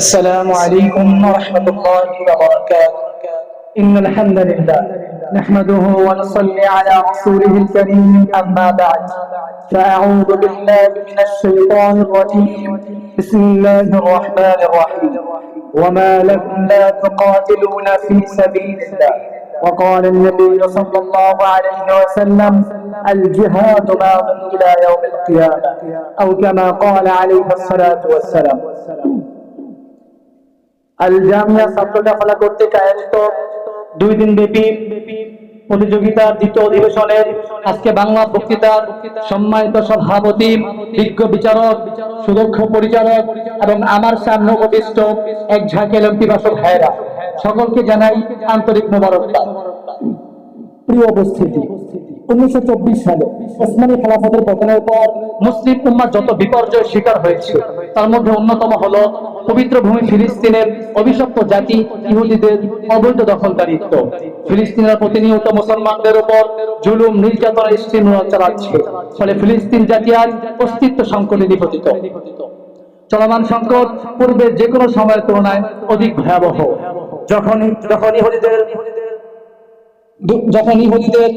السلام عليكم ورحمة الله وبركاته. إن الحمد لله نحمده ونصلي على رسوله الكريم أما بعد. فأعوذ بالله من الشيطان الرجيم. بسم الله الرحمن الرحيم. وما لكم لا تقاتلون في سبيل الله. وقال النبي صلى الله عليه وسلم الجهاد ماض إلى يوم القيامة أو كما قال عليه الصلاة والسلام. আল জামিয়া ছাত্রটাফলা কর্তৃক আয়োজিত দুই দিন ব্যাপী প্রতিযোগিতার দ্বিতীয় অধিবেশনের আজকে বাংলা বক্তৃতার সম্মানিত সভাপতি, বিজ্ঞ বিচারক, সুদক্ষ পরিচালক এবং আমার সামনে উপবিষ্ট এক ঝাঁকেল পিপাসক ভাইরা সকলকে জানাই আন্তরিক মোবারকবাদ। প্রিয় উপস্থিতি, উনিশশো চব্বিশ সালে ওসমানী খেলাফতের পতনের পর মুসলিম যত বিপর্যয়ের শিকার হয়েছে, তার মধ্যে অন্যতম হলো পবিত্র ভূমি ফিলিস্তিনের অভিশপ্ত জাতি ইহুদিদের অবৈধ দখলদারিত্ব ফিলিস্তিনের প্রতিনিয়ত মুসলমানদের উপর জুলুম, নির্যাতন স্টিমুলার চালাচ্ছে। ফলে ফিলিস্তিন জাতি আজ অস্তিত্ব সংকটে নিপতিত। চলমান সংকট পূর্বের যে কোনো সময়ের তুলনায় অধিক ভয়াবহ। যখন যখন ইহুদিদের যখন ইহুদিদের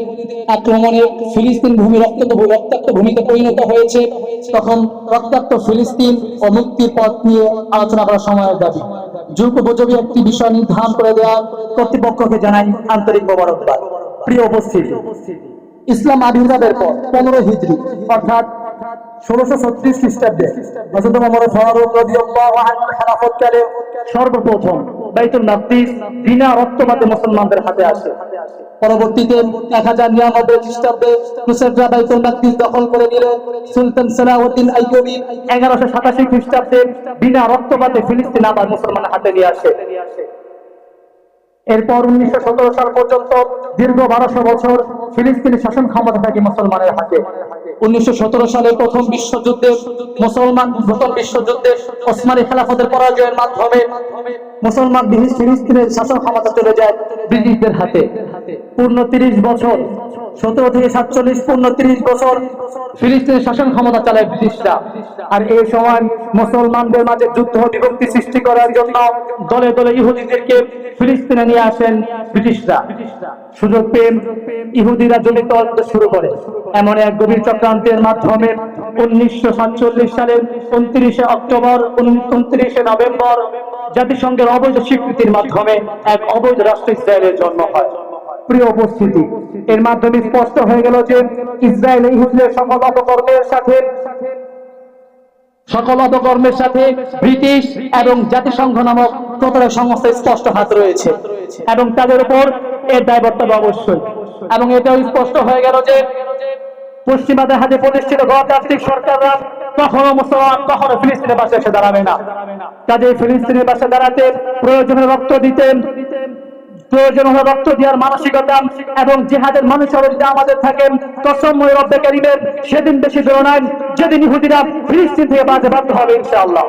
আক্রমণে ফিলিস্তিন ভূমি রক্তাক্ত রক্তাক্ত ভূমিতে পরিণত হয়েছে, তখন রক্তাক্ত ফিলিস্তিন ও মুক্তির পথ নিয়ে আলোচনা করার সময়ের দাবি যুগ উপযোগী একটি বিষয় নির্ধারণ করে দেওয়া কর্তৃপক্ষকে জানাই আন্তরিক মোবারকবাদ। প্রিয় উপস্থিতি, ইসলাম আবির্ভাবের পর পনেরো হিজড়ি অর্থাৎ খ্রিস্টাব্দে ফারুক খেলাফতকালে সর্বপ্রথম বাইতুল বিনা রক্তপাতে মুসলমানদের হাতে আসে। পরবর্তীতে এক হাজার নিরানব্বই খ্রিস্টাব্দে বাইতুল দখল করে সুলতান এগারোশো সাতাশি খ্রিস্টাব্দে বিনা রক্তপাতে ফিলিস্তিন আবার মুসলমানের হাতে নিয়ে আসে। এরপর উনিশশো সতেরো সাল পর্যন্ত দীর্ঘ বারোশো বছর ফিলিস্তিনি শাসন ক্ষমতা থাকে মুসলমানের হাতে। উনিশশো সতেরো সালে প্রথম বিশ্বযুদ্ধে মুসলমান প্রথম বিশ্বযুদ্ধে ওসমানী খেলাফতের পরাজয়ের মাধ্যমে মুসলমান ফিলিস্তিনের শাসন ক্ষমতা চলে যায় ব্রিটিশদের হাতে। পূর্ণ তিরিশ বছর সতেরো থেকে সাতচল্লিশ পূর্ণ তিরিশ বছর। ফিলিস্তিনের শাসন ক্ষমতা চালায় ব্রিটিশরা। আর এই সময় মুসলমানদের মাঝে যুদ্ধ বিভক্তি সৃষ্টি করার জন্য দলে দলে ইহুদিদেরকে ফিলিস্তিনে নিয়ে আসেন ব্রিটিশরা। সুযোগ পেয়ে ইহুদিরা জমিত শুরু করে। এমন এক গভীর চক্রান্তের মাধ্যমে উনিশশো সাতচল্লিশ সালের উনত্রিশে অক্টোবর, উনত্রিশে নভেম্বর জাতিসংঘের অবৈধ স্বীকৃতির মাধ্যমে এক অবৈধ রাষ্ট্র ইসরায়েলের জন্ম হয়। প্রিয় উপস্থিতি। এর মাধ্যমে স্পষ্ট হয়ে গেল যে ইসরায়েল ইহুদিদের সকল অপকর্মের সাথে সকল অপকর্মের সাথে ব্রিটিশ এবং জাতিসংঘ নামক প্রতারক সংস্থা স্পষ্ট হাত রয়েছে এবং তাদের উপর এর দায়বদ্ধ অবশ্যই। এবং এটাও স্পষ্ট হয়ে গেল যে পশ্চিমাদের হাতে প্রতিষ্ঠিত গণতান্ত্রিক সরকাররা কখনো মুসলমান, কখনো ফিলিস্তিনের পাশে এসে দাঁড়াবে না। কাজে ফিলিস্তিনের পাশে দাঁড়াতে প্রয়োজনে রক্ত দিতেন প্রয়োজন হলে রক্ত দেওয়ার মানসিকতা এবং জেহাদের মানুষের যদি আমাদের থাকেন কসম রব্বে কারিমের, সেদিন বেশি দূর নয়, যেদিন ইহুদিরা ফিলিস্তিন থেকে বাজে বাধ্য হবে ইনশাআল্লাহ।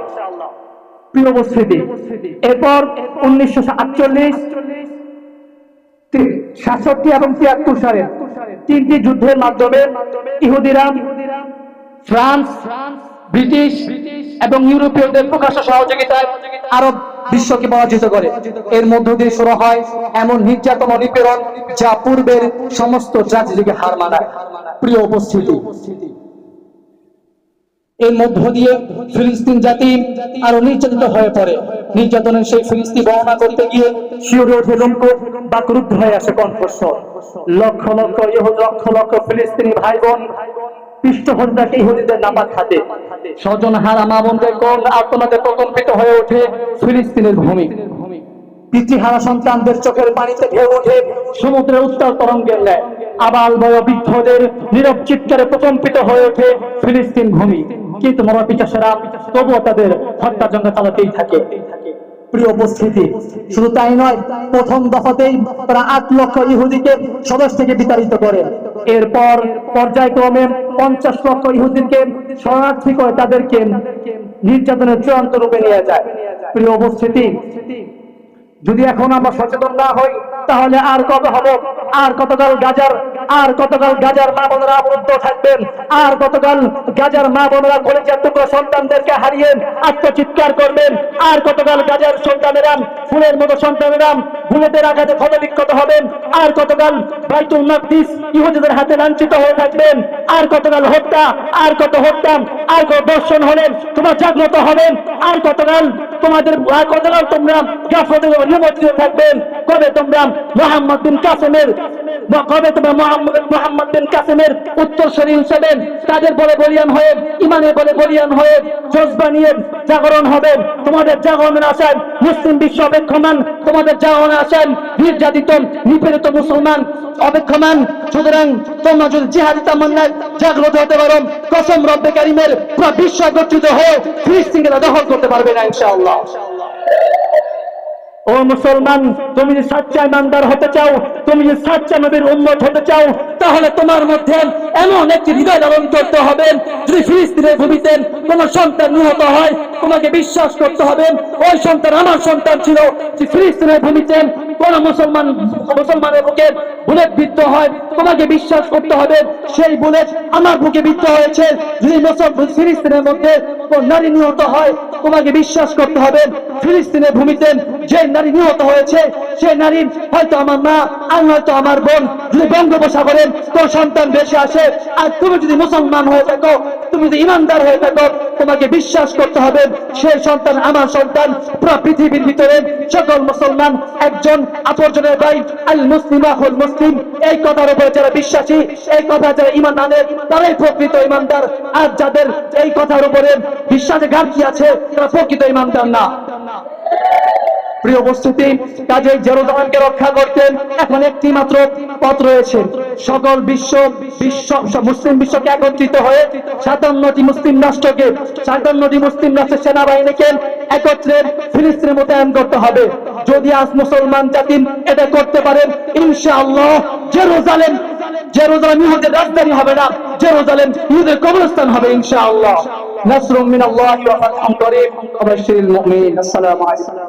প্রিয় উপস্থিতি এরপর উনিশশো আটচল্লিশ সাতষট্টি এবং তিয়াত্তর সালে তিনটি যুদ্ধের মাধ্যমে ইহুদিরা ফ্রান্স, ব্রিটিশ এবং ইউরোপীয়দের প্রকাশ্য সহযোগিতায় আরব বিশ্বকে পরাজিত করে। এর মধ্য দিয়ে শুরু হয় এমন নির্যাতন ও নিপীড়ন যা পূর্বের সমস্ত ট্র্যাজেডিকে হার মানায়। প্রিয় উপস্থিতি, এর মধ্য দিয়ে ফিলিস্তিন জাতি আরও নির্যাতিত হয়ে পড়ে। নির্যাতনের সেই ফিলিস্তিন বর্ণনা করতে গিয়ে শিওরে ক্রুদ্ধ হয়ে আসে কণ্ঠস্বর। লক্ষ লক্ষ লক্ষ লক্ষ ফিলিস্তিনি ভাই বোন পৃষ্ঠ পৃষ্ঠপোষকতাকে ইহুদিদের নাপাক হাতে। স্বজন হারা মা বোনদের কোন আত্মনাতে প্রকম্পিত হয়ে ওঠে ফিলিস্তিনের ভূমি। পিতৃহারা সন্তানদের চোখের পানিতে ঢেউ ওঠে, সমুদ্রের উত্তাল তরঙ্গের ন্যায়। আবাল নীরব প্রকম্পিত হয়ে ওঠে ফিলিস্তিন ভূমি। কিন্তু মরা পিচাসেরা তবুও তাদের হত্যাযজ্ঞ চালাতেই থাকে। প্রিয় উপস্থিতি, শুধু তাই নয়, প্রথম দফাতেই তারা আট লক্ষ ইহুদিকে স্বদেশ থেকে বিতাড়িত করে। এরপর পর্যায়ক্রমে পঞ্চাশ লক্ষ ইহুদিকে শরণার্থী করে তাদেরকে নির্যাতনের চূড়ান্ত রূপে নিয়ে যায়। প্রিয় উপস্থিতি, যদি এখন আমরা সচেতন না হই, তাহলে আর কত হব? আর কতকাল গাজার আর কতকাল গাজার মা বোনেরা আবদ্ধ থাকবেন। আর কতকাল গাজার মা বোনেরা কলেজের টুকরো সন্তানদেরকে হারিয়ে আত্মচিৎকার করবেন। আর কতকাল গাজার সন্তানেরা, ফুলের মতো সন্তানেরা বুলেটের আঘাতে ক্ষতবিক্ষত হবেন। আর কতকাল বাইতুল মাকদিস ইহুদিদের হাতে লাঞ্ছিত হয়ে থাকবেন। আর কতকাল হত্যা, আর কত হত্যা, আর কত দর্শন হলেন, তোমরা জাগ্রত হবেন। আর কতকাল তোমাদের আর কতকাল তোমরা গাফতে নিমন্ত্রিত থাকবেন। কবে তোমরা মোহাম্মদ বিন কাসেমের তাদের বলে বলিয়ান হয়ে বলে বলিয়ান হয়ে জাগরণ হবে। তোমাদের তোমাদের জাগরণের আশায় নির্যাতিত, নিপীড়িত মুসলমান অপেক্ষমান। সুতরাং তোমরা যদি জিহাদি তামান্নায় জাগ্রত হতে পারো, কসম রব্বে কারিমের পুরো বিশ্ব একত্রিত হয়ে ফিলিস্তিনকে দখল করতে পারবে না ইনশাআল্লাহ। ও মুসলমান, তুমি যদি সাচ্চা ইমানদার হতে চাও, তুমি যদি সাচ্চা নবীর উন্মত হতে চাও, তাহলে তোমার মধ্যে এমন একটি হৃদয় লালন করতে হবে। যদি ফিলিস্তিনের ভূমিতে কোন সন্তান নিহত হয়, তোমাকে বিশ্বাস করতে হবে। ওই সন্তান আমার সন্তান ছিল। যে ফিলিস্তিনের ভূমিতে কোন মুসলমান, মুসলমানের বুকে বুলেট বিদ্ধ হয়, তোমাকে বিশ্বাস করতে হবে। সেই বুলেট আমার বুকে বিদ্ধ হয়েছে। যদি মুসলমান ফিলিস্তিনের মধ্যে কোন নারী নিহত হয়, তোমাকে বিশ্বাস করতে হবে। ফিলিস্তিনের ভূমিতে যে নারী নিহত হয়েছে সেই নারী হয়তো আমার মা আর হয়তো আমার বোন। যদি বঙ্গোপসাগরের তোর সন্তান বেশি আসে আর তুমি যদি মুসলমান হয়ে থাকো, তুমি যদি ইমানদার হয়ে থাকো, তোমাকে বিশ্বাস করতে হবে সেই সন্তান আমার সন্তান, পুরো পৃথিবীর ভিতরে সকল মুসলমান, একজন আপরজনের ভাই আল মুসলিম আহুল মুসলিম। এই কথার উপরে যারা বিশ্বাসী, এই কথা যারা ইমান আনে, তারাই প্রকৃত ইমানদার আর যাদের এই কথার উপরে বিশ্বাসে ঘাটতি আছে, তারা প্রকৃত ইমানদার না। প্রিয় উপস্থিতি কাজে জেরুজালেমকে রক্ষা করতেন এখন একটি মাত্র পথ রয়েছে। সকল বিশ্ব বিশ্ব, মুসলিম বিশ্বকে একত্রিত হয়ে সাতান্নটি মুসলিম রাষ্ট্রকে, সাতান্নটি মুসলিম রাষ্ট্রের সেনাবাহিনীকে একত্রে ফিলিস্তিনে মোতায়েন করতে হবে। যদি আজ মুসলমান জাতি এটা করতে পারেন, ইনশাআল্লাহ জেরুজালেম জেরুজালেম ইহুদের রাজধানী হবে না, জেরুজালেম ইহুদের কবরস্থান হবে ইনশাআল্লাহ। নাসরুম মিনাল্লাহি ওয়া ফাতহুন করিম। ওয়া বাশশিরিল মুমিনিন। আসসালামু আলাইকুম।